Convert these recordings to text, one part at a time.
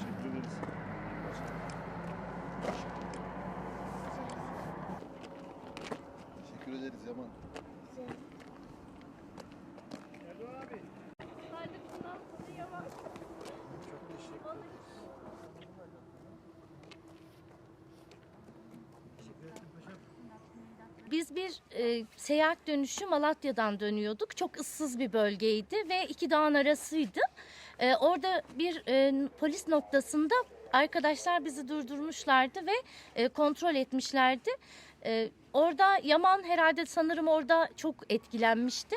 geldiniz. Teşekkür ederiz Yaman. Biz bir e, seyahat dönüşü Malatya'dan dönüyorduk. Çok ıssız bir bölgeydi ve iki dağın arasıydı. E, orada bir e, polis noktasında arkadaşlar bizi durdurmuşlardı ve e, kontrol etmişlerdi. E, orada Yaman herhalde sanırım orada çok etkilenmişti.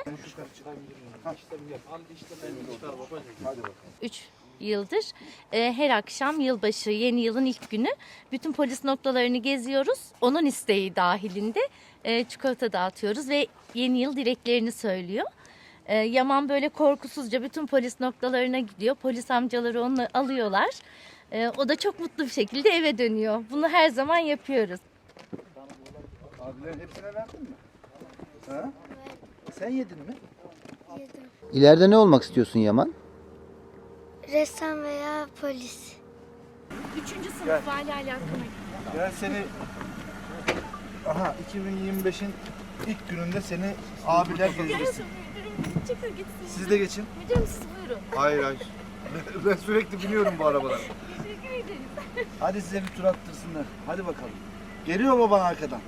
Hadi bakalım. 3 yıldır e, her akşam yılbaşı yeni yılın ilk günü bütün polis noktalarını geziyoruz. Onun isteği dahilinde e, çikolata dağıtıyoruz ve yeni yıl dileklerini söylüyor. E, Yaman böyle korkusuzca bütün polis noktalarına gidiyor. Polis amcaları onu alıyorlar. E, o da çok mutlu bir şekilde eve dönüyor. Bunu her zaman yapıyoruz. Abilerin hepsine verdin mi? Ha? Sen yedin mi? Yedim. İleride ne olmak istiyorsun Yaman? Ressam veya polis. Üçüncü sınıf Gel. hala alakalı. Ben seni... Aha 2025'in ilk gününde seni abiler gezdirsin. Çıkın gitsin. Siz de geçin. Müdürüm siz buyurun. Hayır hayır. Ben sürekli biniyorum bu arabalara. Teşekkür ederiz. Hadi size bir tur attırsınlar. Hadi bakalım. Geliyor baban arkadan.